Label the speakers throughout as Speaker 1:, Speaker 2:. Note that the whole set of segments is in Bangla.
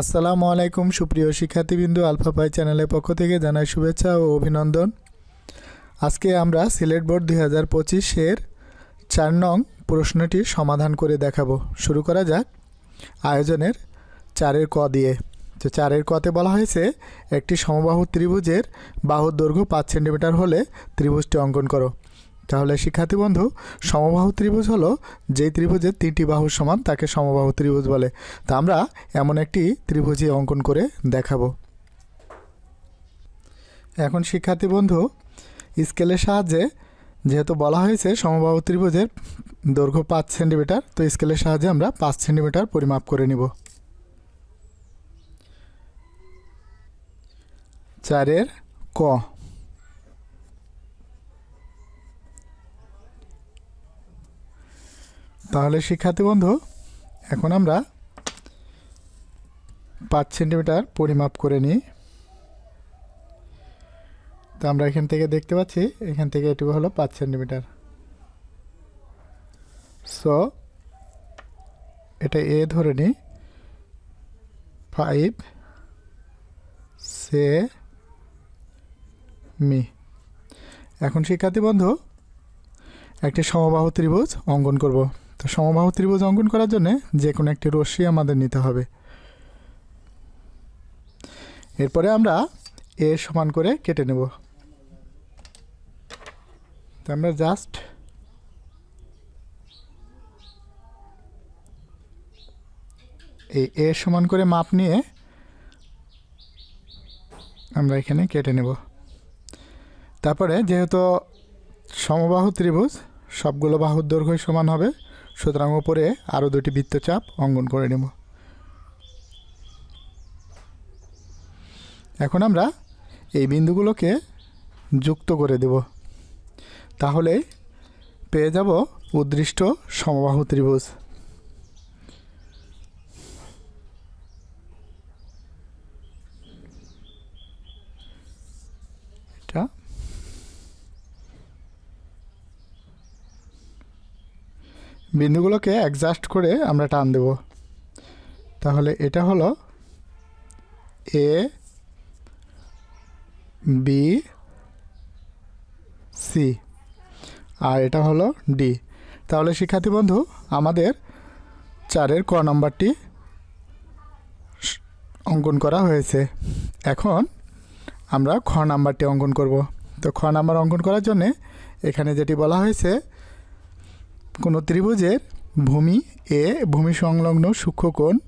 Speaker 1: আসসালামু আলাইকুম সুপ্রিয় শিক্ষার্থীবৃন্দু আলফা পাই চ্যানেলের পক্ষ থেকে জানাই শুভেচ্ছা ও অভিনন্দন। আজকে আমরা সিলেট বোর্ড দুই হাজার পঁচিশের চার নং প্রশ্নটির সমাধান করে দেখাবো। শুরু করা যাক আয়োজনের চারের ক দিয়ে। তো চারের কতে বলা হয়েছে, একটি সমবাহু ত্রিভুজের বাহুর দৈর্ঘ্য পাঁচ সেন্টিমিটার হলে ত্রিভুজটি অঙ্কন করো। তাহলে শিক্ষার্থী বন্ধু, সমবাহু ত্রিভুজ হলো যেই ত্রিভুজের তিনটি বাহু সমান তাকে সমবাহু ত্রিভুজ বলে। তা আমরা এমন একটি ত্রিভুজই অঙ্কন করে দেখাবো। এখন শিক্ষার্থী বন্ধু, স্কেলের সাহায্যে যেহেতু বলা হয়েছে সমবাহু ত্রিভুজের দৈর্ঘ্য পাঁচ সেন্টিমিটার, তো স্কেলের সাহায্যে আমরা পাঁচ সেন্টিমিটার পরিমাপ করে নিব। চারের ক তাহলে শিক্ষার্থী বন্ধু, এখন আমরা পাঁচ সেন্টিমিটার পরিমাপ করে নিই। তো আমরা এখান থেকে দেখতে পাচ্ছি, এখান থেকে এটুকু হলো পাঁচ সেন্টিমিটার সো এটা এ ধরে নিই। ফাইভ সে মি এখন শিক্ষার্থী বন্ধু, একটি সমবাহু ত্রিভুজ অঙ্কন করব। তো সমবাহু ত্রিভুজ অঙ্কন করার জন্য যে কোনো একটি রশ্মি আমাদের নিতে হবে। এরপরে আমরা এ সমান করে কেটে নেব। তো আমরা জাস্ট এই এ সমান করে মাপ নিয়ে আমরা এখানে কেটে নেব। তারপরে যেহেতু সমবাহু ত্রিভুজ, সবগুলো বাহুর দৈর্ঘ্য সমান হবে। সুতরাং ওপরে আরও দুটি বৃত্তচাপ অঙ্কন করে নেব। এখন আমরা এই বিন্দুগুলোকে যুক্ত করে দেব। তাহলে পেয়ে যাব উদ্দৃষ্ট সমবাহু ত্রিভুজ এটা বিন্দুগুলোকে অ্যাডজাস্ট করে আমরা টান দেব। তাহলে এটা হলো এ বি সি আর এটা হলো ডি তাহলে শিক্ষার্থী বন্ধু, আমাদের চারের ক নম্বরটি অঙ্কন করা হয়েছে। এখন আমরা খ নাম্বারটি অঙ্কন করব। তো খ নাম্বার অঙ্কন করার জন্যে এখানে যেটি বলা হয়েছে কোনো ত্রিভুজের ভূমি এ ভূমি সংলগ্ন সূক্ষ্মকোণ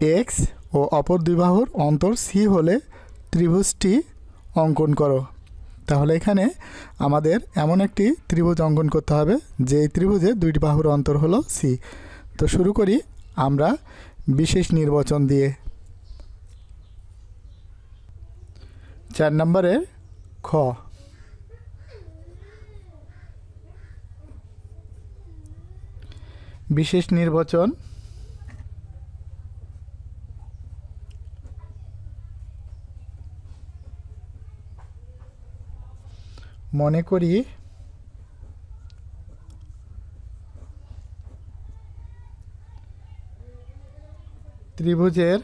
Speaker 1: এক্স ও অপর দুই বাহুর অন্তর সি হলে ত্রিভুজটি অঙ্কন করো। তাহলে এখানে আমাদের এমন একটি ত্রিভুজ অঙ্কন করতে হবে যে ত্রিভুজে দুইটি বাহুর অন্তর হলো সি তো শুরু করি আমরা বিশেষ নির্বাচন দিয়ে। চার নম্বরের খ। বিশেষ নির্বাচন? মনে করি ত্রিভুজের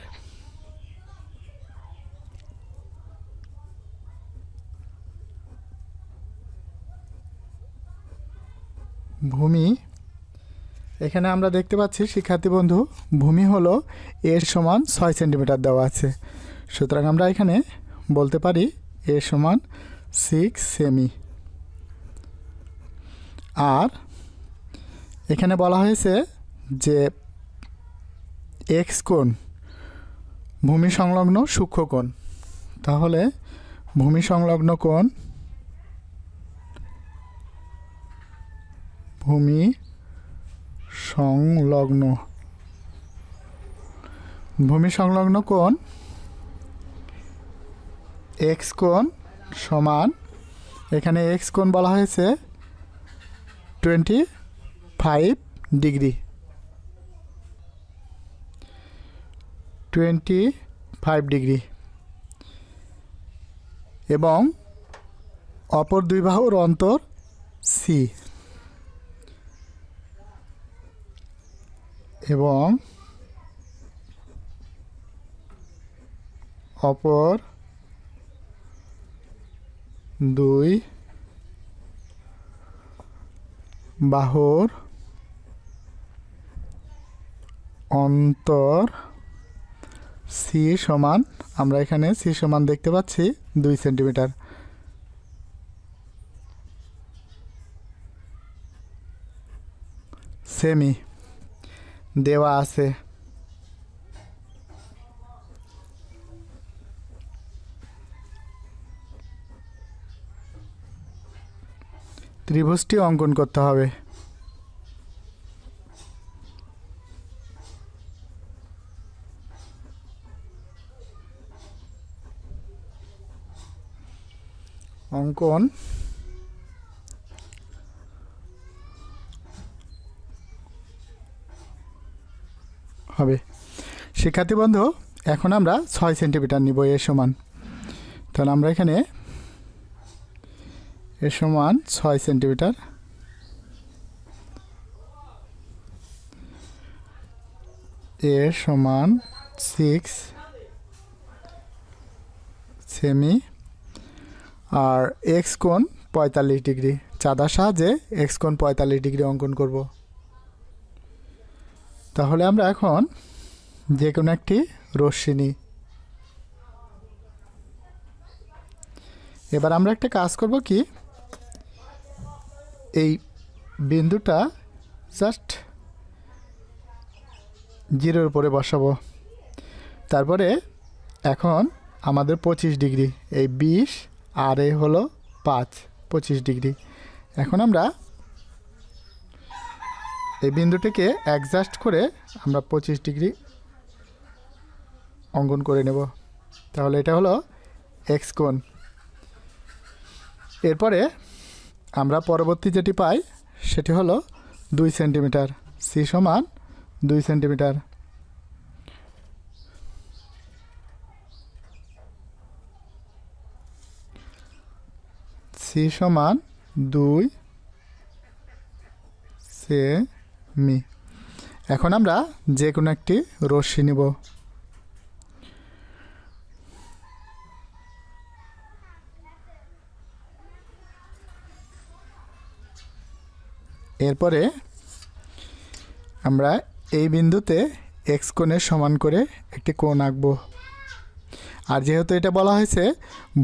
Speaker 1: ভূমি এখানে আমরা দেখতে পাচ্ছি, শিক্ষার্থী বন্ধু, ভূমি হলো এর সমান ছয় সেন্টিমিটার দেওয়া আছে। সুতরাং আমরা এখানে বলতে পারি এ সমান সিক্স সেমি আর এখানে বলা হয়েছে যে এক্স কোণ ভূমি সংলগ্ন সূক্ষ্ম কোণ। তাহলে ভূমি সংলগ্ন কোণ ভূমি সংলগ্ন ভূমি সংলগ্ন কোণ? এক্স কোণ সমান, এখানে এক্স কোণ বলা হয়েছে twenty five degree. Twenty five degree. এবং অপর দুই বাহুর অন্তর সি এবং অপর দুই বাহুর অন্তর সি সমান, আমরা এখানে সি সমান দেখতে পাচ্ছি, দুই সেন্টিমিটার। সেমি। দেওয়া আছে। ত্রিভুজটি অঙ্কন করতে হবে। অঙ্কন হবে। শিক্ষার্থী বন্ধু, এখন আমরা ছয় সেন্টিমিটার নিব এ সমান। তাহলে আমরা এখানে এ সমান ছয় সেন্টিমিটার এ সমান সিক্স সেমি আর এক্স কোণ পঁয়তাল্লিশ ডিগ্রি। চাঁদার সাহায্যে এক্স কোণ পঁয়তাল্লিশ ডিগ্রি অঙ্কন করব। তাহলে আমরা এখন যে কোনো একটি রশ্মি নিই। এবার আমরা একটা কাজ করব কি? এই বিন্দুটা জাস্ট জিরোর উপরে বসাবো। তারপরে এখন আমাদের পঁচিশ ডিগ্রি, এই বিশ আর এ হলো পাঁচ, পঁচিশ ডিগ্রি। এখন আমরা এই বিন্দুটিকে অ্যাডজাস্ট করে আমরা পঁচিশ ডিগ্রি অঙ্কন করে নেব। তাহলে এটা হলো এক্স কোণ। এরপরে আমরা পরবর্তী যেটি পাই, সেটি হলো দুই সেন্টিমিটার সি সমান দুই সেন্টিমিটার। সি সমান দুই সেমি এখন আমরা যে কোনো একটি রশ্মি নিব। এরপরে আমরা এই বিন্দুতে এক্স কোণের সমান করে একটি কোণ আঁকবো। আর যেহেতু এটা বলা হয়েছে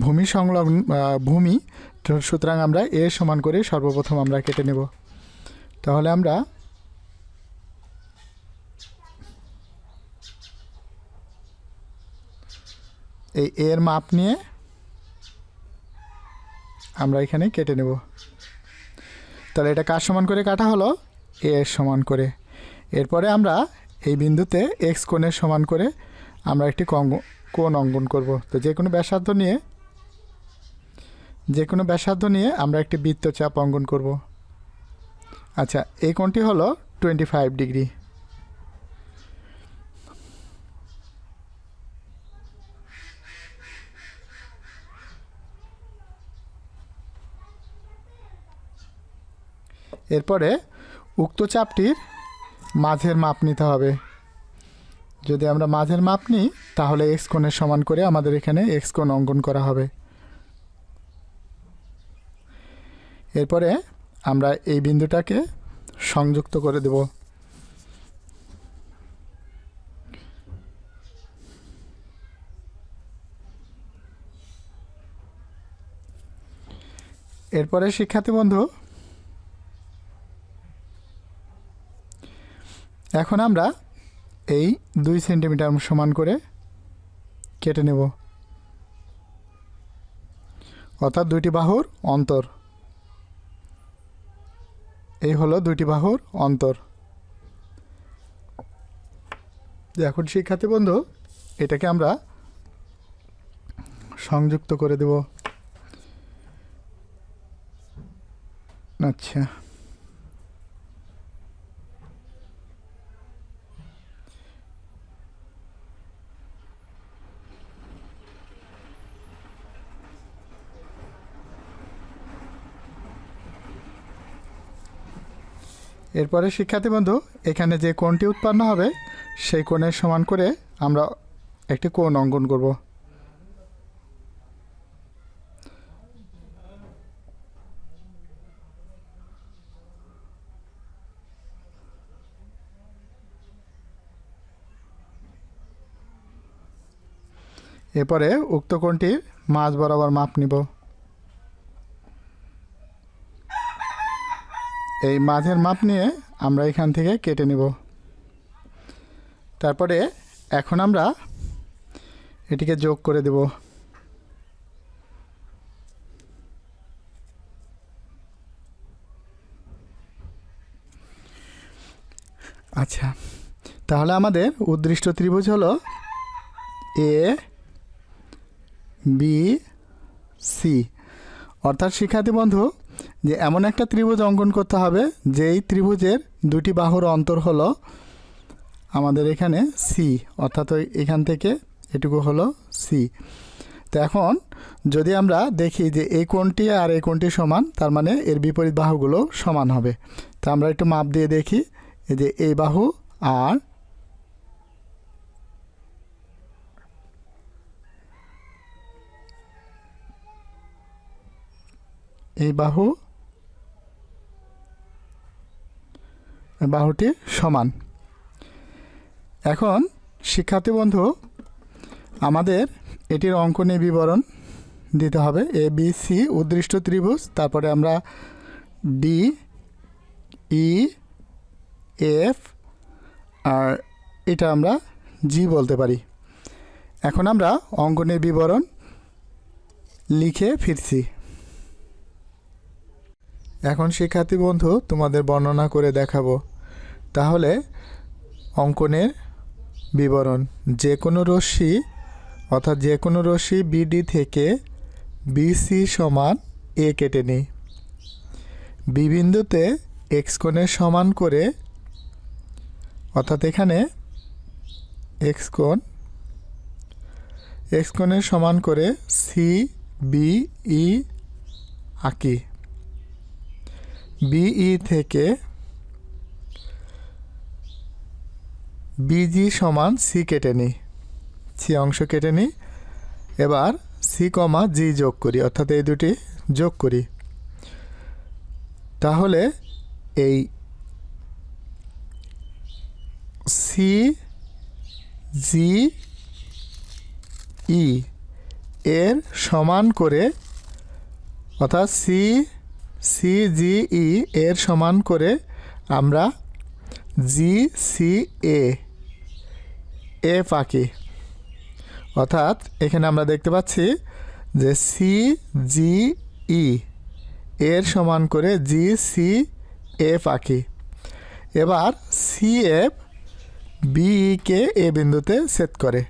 Speaker 1: ভূমি সংলগ্ন ভূমি, সুতরাং আমরা এ সমান করে সর্বপ্রথম আমরা কেটে নেব। তাহলে আমরা এই এর মাপ নিয়ে আমরা এখানে কেটে নেব। তাহলে এটা কার সমান করে কাটা হলো? এ এর সমান করে। এরপরে আমরা এই বিন্দুতে এক্স কোণের সমান করে আমরা একটি কোণ অঙ্কন করব। তো যে কোনো ব্যাসার্ধ নিয়ে, যে কোনো ব্যাসার্ধ নিয়ে আমরা একটি বৃত্তচাপ অঙ্কন করব। আচ্ছা এই কোণটি হলো টোয়েন্টি ফাইভ ডিগ্রি এরপরে উক্ত চাপটির মাঝের মাপ নিতে হবে। যদি আমরা মাঝের মাপ নিই, তাহলে এক্স কোণের সমান করে আমাদের এখানে এক্স কোণ অঙ্কন করা হবে। এরপরে আমরা এই বিন্দুটাকে সংযুক্ত করে দেব। এরপরে শিক্ষার্থী বন্ধু এখন আমরা এই দুই সেন্টিমিটার সমান করে কেটে নেব। অর্থাৎ দুইটি বাহুর অন্তর। এই হলো দুইটি বাহুর অন্তর। এখন শিক্ষার্থী বন্ধু, এটাকে আমরা সংযুক্ত করে দেব। আচ্ছা। এরপরে শিক্ষার্থী বন্ধু, এখানে যে কোণটি উৎপন্ন হবে, সেই কোণের সমান করে আমরা একটি কোণ অঙ্কন করব। এরপরে উক্ত কোণটির মাঝ বরাবর মাপ নিব। এই মাঝের মাপ নিয়ে আমরা এখান থেকে কেটে নেব। তারপরে এখন আমরা এটিকে যোগ করে দেব। আচ্ছা তাহলে আমাদের উদ্দৃষ্ট ত্রিভুজ হলো এ বি সি অর্থাৎ শিক্ষার্থী বন্ধু যে এমন একটা ত্রিভুজ অঙ্কন করতে হবে, যেই ত্রিভুজের দুটি বাহুর অন্তর হলো আমাদের এখানে সি অর্থাৎ এখান থেকে এটুকু হলো সি তো এখন যদি আমরা দেখি যে এই কোণটি আর এই কোণটি সমান, তার মানে এর বিপরীত বাহুগুলো সমান হবে। তো আমরা একটু মাপ দিয়ে দেখি, এই যে এই বাহু আর এই বাহু বাহুটি সমান। এখন, শিক্ষার্থী বন্ধু, আমাদের এটির অঙ্কনে বিবরণ দিতে হবে। এ বি সি উদ্দৃষ্ট ত্রিভুজ, তারপরে আমরা ডি ই এফ আর এটা আমরা জি বলতে পারি। এখন আমরা অঙ্কনের বিবরণ লিখে ফিরছি। এখন, শিক্ষার্থী বন্ধু, তোমাদের বর্ণনা করে দেখাবো। তাহলে অঙ্কনের বিবরণ যে কোনো রশ্মি, অর্থাৎ যে কোনো রশ্মি বিডি থেকে বিসি সমান এ কেটে নিই। বি বিন্দুতে এক্স কোণের সমান করে, অর্থাৎ এখানে এক্স কোণ এক্স কোণের সমান করে সি বি ই আঁকি। বিই থেকে বিজি সমান সি কেটে নিই। সি অংশ কেটে নিই। এবার সি কমা জি যোগ করি, অর্থাৎ এই দুটি যোগ করি। তাহলে এই সি জি ই এর সমান করে, অর্থাৎ সি সি জি ই এর সমান করে আমরা জি সি এ এফ আঁকি অর্থাৎ এখানে আমরা দেখতে পাচ্ছি যে সি জি ই এর সমান করে জি সি এফ আঁকি এবার সি এফ বিইকে এ বিন্দুতে সেট করে।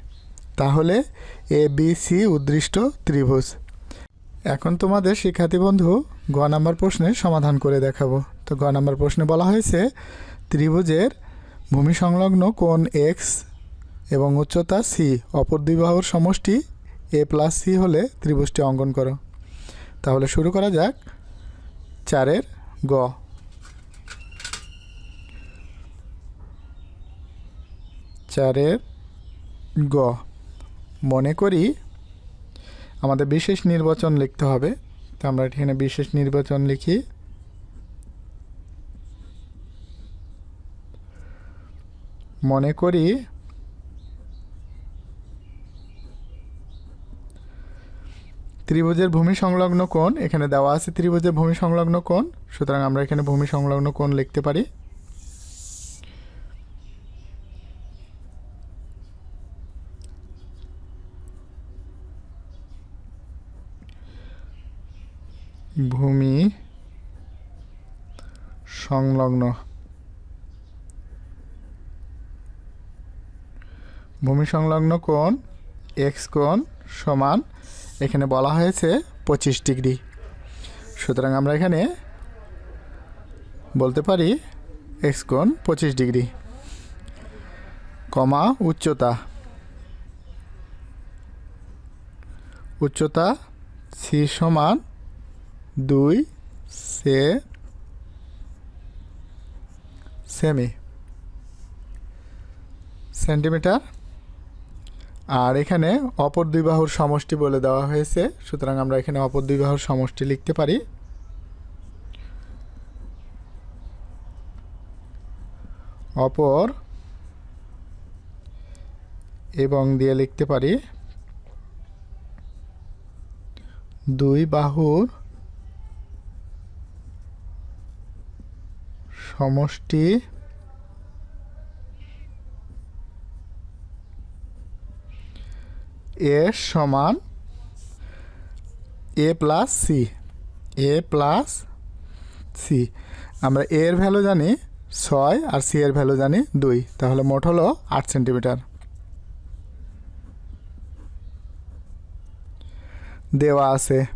Speaker 1: তাহলে এ বি সি উদ্দৃষ্ট ত্রিভুজ। এখন তোমাদের শিক্ষার্থী বন্ধু, গ নাম্বার প্রশ্নের সমাধান করে দেখাবো। তো গ নাম্বার প্রশ্নে বলা হয়েছে, ত্রিভুজের ভূমি সংলগ্ন কোণ এক্স এবং উচ্চতা সি অপর দুই বাহুর সমষ্টি এ প্লাস সি হলে ত্রিভুজটি অঙ্কন করো। তাহলে শুরু করা যাক। চারের গ। চারের গ। মনে করি আমাদের বিশেষ নির্বাচন লিখতে হবে। তো আমরা এখানে বিশেষ নির্বাচন লিখি। মনে করি ত্রিভুজের ভূমি সংলগ্ন কোণ, এখানে দেওয়া আছে ত্রিভুজের ভূমি সংলগ্ন কোণ, সুতরাং আমরা এখানে ভূমি সংলগ্ন কোণ লিখতে পারি। ভূমি সংলগ্ন। ভূমি সংলগ্ন কোণ, এক্স কোণ সমান এখানে বলা হয়েছে পঁচিশ ডিগ্রি। সুতরাং আমরা এখানে বলতে পারি এক্স কোণ পঁচিশ ডিগ্রি কমা উচ্চতা। উচ্চতা সি সমান দুই সে সেমি। সেন্টিমিটার আর এখানে অপর দুই বাহুর সমষ্টি বলে দেওয়া হয়েছে, সুতরাং আমরা এখানে অপর দুই বাহুর সমষ্টি লিখতে পারি। অপর এবং দিয়ে লিখতে পারি, দুই বাহুর সমষ্টি এ সমান A plus C. A plus C. আমরা এর ভ্যালু জানি ছয় আর সি এর ভ্যালু জানি দুই। তাহলে মোট হলো আট সেন্টিমিটার। দেওয়া আছে।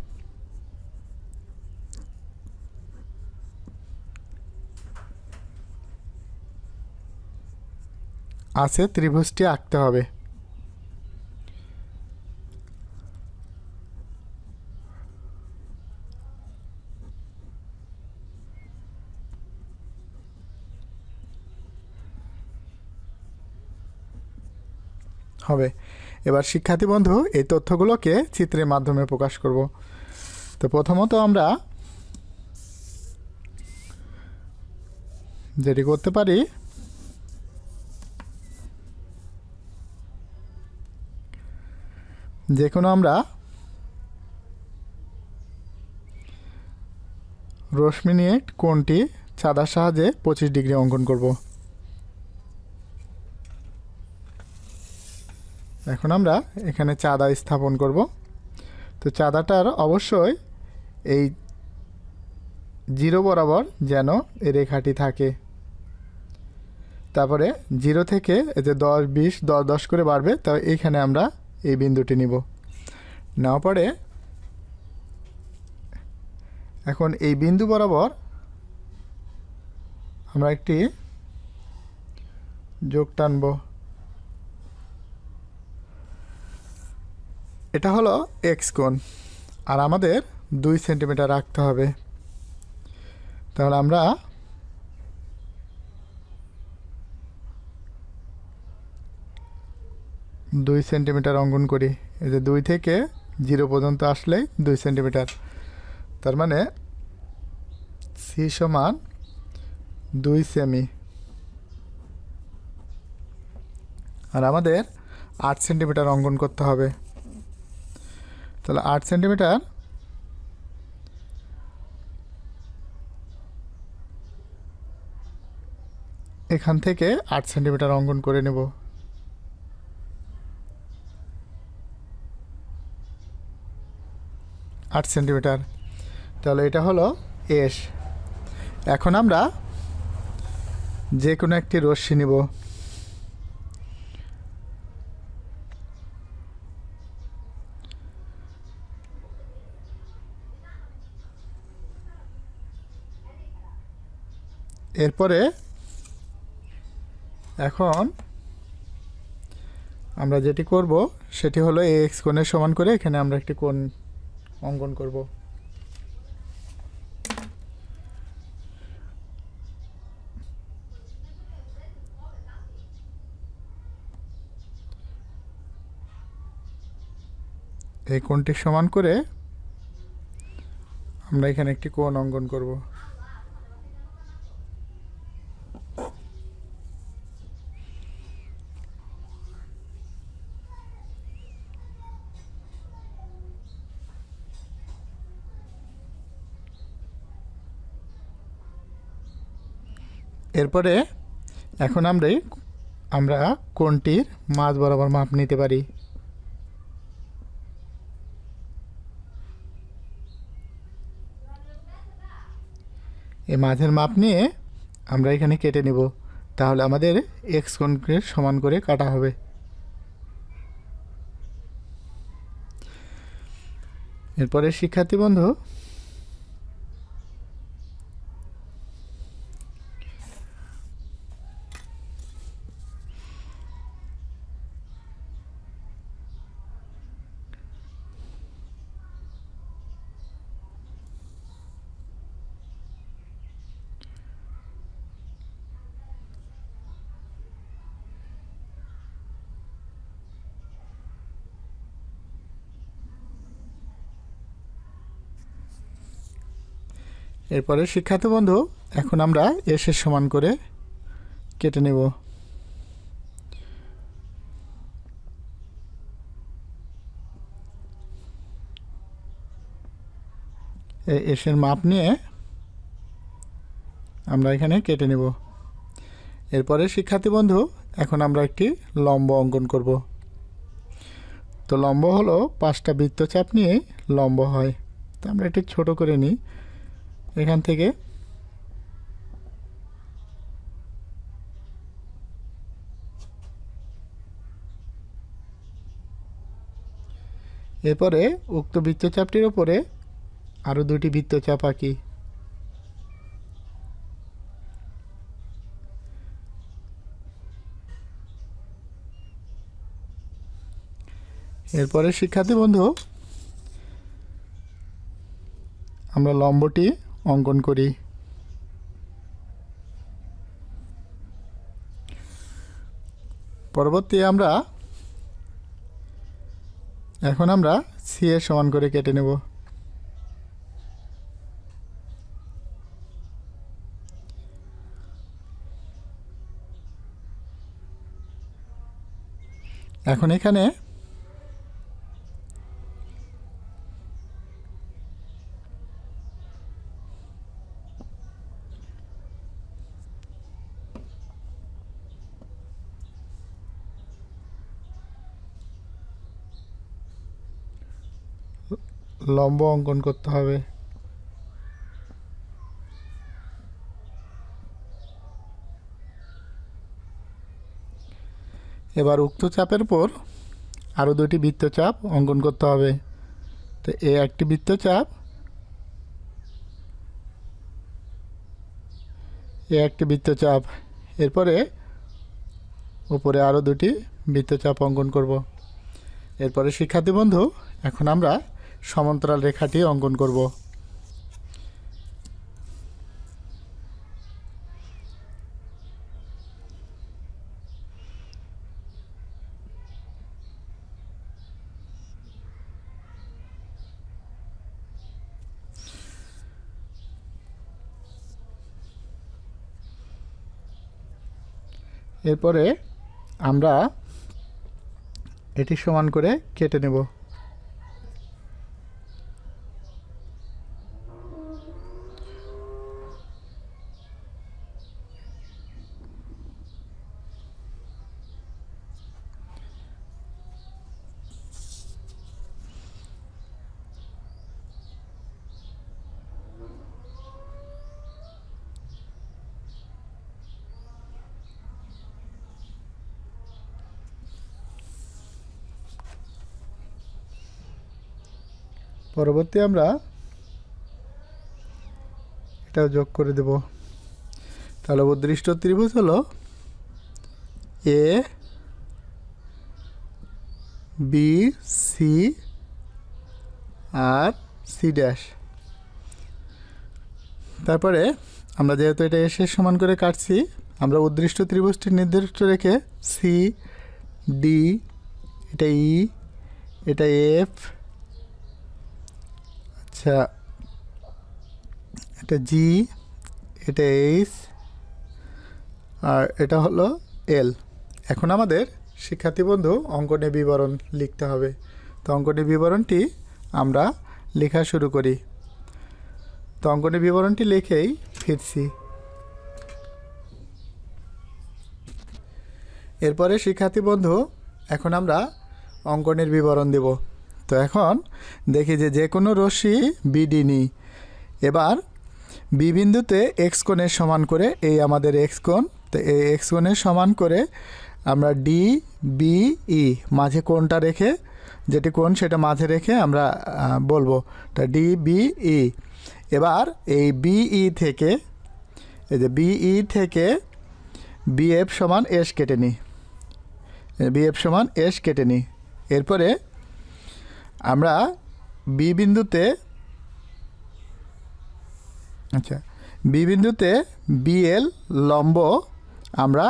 Speaker 1: আছে ত্রিভুজটি আঁকতে হবে। হবে। এবার শিক্ষার্থী বন্ধু, এই তথ্যগুলোকে চিত্রের মাধ্যমে প্রকাশ করব। তো প্রথমত আমরা যেটি করতে পারি যে কোনো আমরা রশ্মি নিয়ে কোনটি চাঁদার সাহায্যে পঁচিশ ডিগ্রি অঙ্কন করব। এখন আমরা এখানে চাঁদা স্থাপন করব। তো চাঁদাটার অবশ্যই এই জিরো বরাবর যেন এই রেখাটি থাকে। তারপরে জিরো থেকে এই যে দশ, বিশ, দশ দশ করে বাড়বে, তো এইখানে আমরা এই বিন্দুটি নিব। নেওয়ার পরে এখন এই বিন্দু বরাবর আমরা একটি যোগ টানবো এটা হলো এক্স কোণ। আর আমাদের দুই সেন্টিমিটার রাখতে হবে। তাহলে আমরা দুই সেন্টিমিটার অঙ্কন করি। এই যে দুই থেকে জিরো পর্যন্ত আসলে দুই সেন্টিমিটার। তার মানে সি সমান দুই সেমি। আর আমাদের আট সেন্টিমিটার অঙ্কন করতে হবে। তাহলে আট সেন্টিমিটার। এখান থেকে আট সেন্টিমিটার অঙ্কন করে নেব। আট সেন্টিমিটার। তাহলে এটা হলো এস। এখন আমরা যে কোনো একটি রশ্মি নিব। এরপরে এখন আমরা যেটি করব, সেটি হলো এই এক্স কোণের সমান করে এখানে আমরা একটি কোণ অঙ্কন করব। এই কোণটি সমান করে আমরা এখানে একটি কোণ অঙ্কন করব। এরপরে এখন আমরা আমরা কোনটির মাছ বরাবর মাপ নিতে পারি? এই মাঝের মাপ নিয়ে আমরা এখানে কেটে নেব। তাহলে আমাদের এক্স কোণকে সমান করে কাটা হবে। এরপরে শিক্ষার্থী বন্ধু এরপরে শিক্ষার্থী বন্ধু, এখন আমরা এসের সমান করে কেটে নেব। এসের মাপ নিয়ে আমরা এখানে কেটে নেব। এরপরে শিক্ষার্থী বন্ধু, এখন আমরা একটি লম্ব অঙ্কন করব। তো লম্ব হলো পাঁচটা বৃত্তচাপ নিয়ে লম্ব হয়। তো আমরা একটু ছোট করে নিই। এখান থেকে। এরপরে উক্ত বৃত্তচাপটির ওপরে আরও দুটি বৃত্তচাপ আঁকি। এরপরে শিক্ষার্থী বন্ধু, আমরা লম্বটি অঙ্কন করি। পরবর্তী আমরা এখন আমরা সি এর সমান করে কেটে নেব। এখন এখানে লম্ব অঙ্কন করতে হবে। এবার উক্ত চাপের পর আরও দুটি বৃত্তচাপ অঙ্কন করতে হবে। তো এ একটি বৃত্তচাপ, এ একটি বৃত্তচাপ। এরপরে উপরে আরও দুটি বৃত্তচাপ অঙ্কন করব। এরপরে শিক্ষার্থী বন্ধু, এখন আমরা সমান্তরাল রেখাটি অঙ্কন করব। এরপরে আমরা এটি সমান করে কেটে নেব। পরবর্তী আমরা এটা যোগ করে দেব। তাহলে উদ্দৃষ্ট ত্রিভুজ হলো এ বি সি আর সি ড্যাশ তারপরে আমরা যেহেতু এটা এসে সমান করে কাটছি, আমরা উদ্দৃষ্ট ত্রিভুজটি নির্দিষ্ট রেখে সি ডি এটা ই এটা এফ আচ্ছা এটা জি এটা এইচ আর এটা হলো এল এখন আমাদের শিক্ষার্থী বন্ধু অঙ্কনের বিবরণ লিখতে হবে। তো অঙ্কনের বিবরণটি আমরা লেখা শুরু করি। তো অঙ্কনের বিবরণটি লিখেই ফিরছি। এরপরে শিক্ষার্থী বন্ধু, এখন আমরা অঙ্কনের বিবরণ দেব। তো এখন দেখি যে যে কোনো রশ্মি বিডি নিই এবার বি বিন্দুতে এক্স কোণের সমান করে এই আমাদের এক্স কোণ, তো এই এক্স কোণের সমান করে আমরা ডি বি ই মাঝে কোণটা রেখে যেটি কোণ সেটা মাঝে রেখে আমরা বলব। তা ডি বি ই এবার এই বিই থেকে, এই যে বিই থেকে বিএফ সমান এস কেটে নিই বিএফ সমান এস কেটে নিই এরপরে আমরা বি বিন্দুতে আচ্ছা বি বিন্দুতে বিএল লম্ব আমরা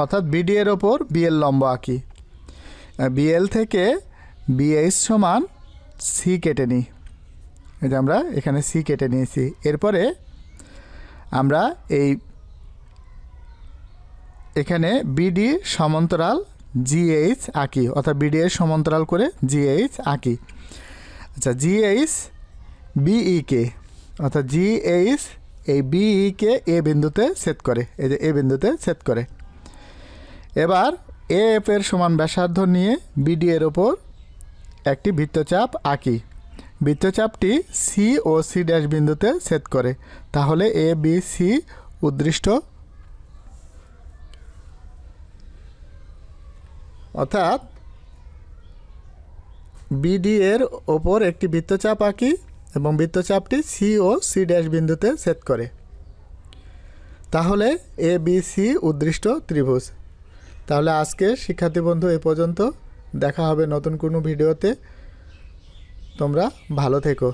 Speaker 1: অর্থাৎ বিডি এর ওপর বিএল লম্ব আঁকি। বিএল থেকে বিএইচ সমান সি কেটে নিই। এই যে আমরা এখানে সি কেটে নিয়েছি। এরপরে আমরা এই এখানে বিডি সমান্তরাল জিএইচ আঁকি অর্থাৎ বিডি এর সমান্তরাল করে জিএইচ আঁকি আচ্ছা জিএইচ বিই কে অর্থাৎ জিএইচ এই বিই কে এ বিন্দুতে সেট করে, এই যে এ বিন্দুতে সেট করে। এবার এ এফ এর সমান ব্যাসার্ধ নিয়ে বিডি এর ওপর একটি বৃত্তচাপ আঁকি। বৃত্তচাপটি সি ও সি ড্যাশ বিন্দুতে সেট করে, তাহলে এ বি সি উদ্দৃষ্ট অর্থাৎ বিডি এর ওপর একটি বৃত্তচাপ আঁকি এবং বৃত্তচাপটি সি ও সি ড্যাশ বিন্দুতে সেট করে। তাহলে এ বি সি উদ্দৃষ্ট ত্রিভুজ। তাহলে আজকে শিক্ষার্থী বন্ধু, এ পর্যন্ত। দেখা হবে নতুন কোনো ভিডিওতে। তোমরা ভালো থেকো।